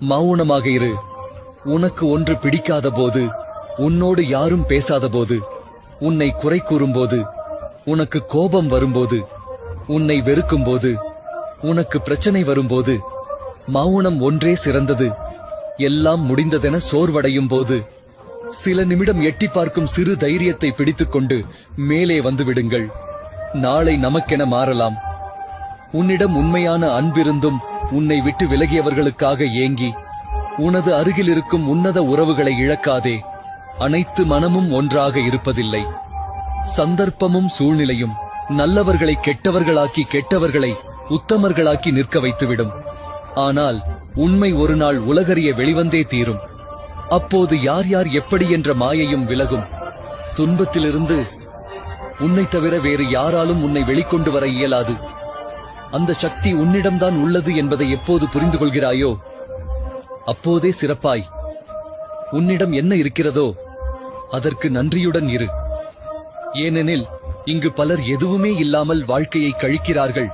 மௌனமாக இரு. உனக்கு ஒன்று பிடிக்காத போது உன்னோடு யாரும் பேசாத போது உன்னை குறை கூறும்போது உனக்கு கோபம் வரும்போது உன்னை வெறுக்கும் போது உனக்கு பிரச்சனை வரும்போது மௌனம் ஒன்றே சிறந்தது. எல்லாம் முடிந்ததென சோர்வடையும் போது சில நிமிடம் எட்டி பார்க்கும் சிறு தைரியத்தை பிடித்துக்கொண்டு மேலே வந்து விடுங்கள். நாளை நமக்கென மாறலாம். உன்னிடம் உண்மையான அன்பிருந்தும் உன்னை விட்டு விலகியவர்களுக்காக ஏங்கி உனது அருகில் இருக்கும் உன்னத உறவுகளை இழக்காதே. அனைத்து மனமும் ஒன்றாக இருப்பதில்லை. சந்தர்ப்பமும் சூழ்நிலையும் நல்லவர்களை கெட்டவர்களாக்கி கெட்டவர்களை உத்தமர்களாக்கி நிற்க வைத்துவிடும். ஆனால் உண்மை ஒரு நாள் உலகறிய வெளிவந்தே தீரும். அப்போது யார் யார் எப்படி என்ற மாயையும் விலகும். துன்பத்திலிருந்து உன்னை தவிர வேறு யாராலும் உன்னை வெளிக்கொண்டு வர இயலாது. அந்த சக்தி உன்னிடம்தான் உள்ளது என்பதை எப்போது புரிந்து கொள்கிறாயோ அப்போதே சிறப்பாய். உன்னிடம் என்ன இருக்கிறதோ அதற்கு நன்றியுடன் இரு. ஏனெனில் இங்கு பலர் எதுவுமே இல்லாமல் வாழ்க்கையை கழிக்கிறார்கள்.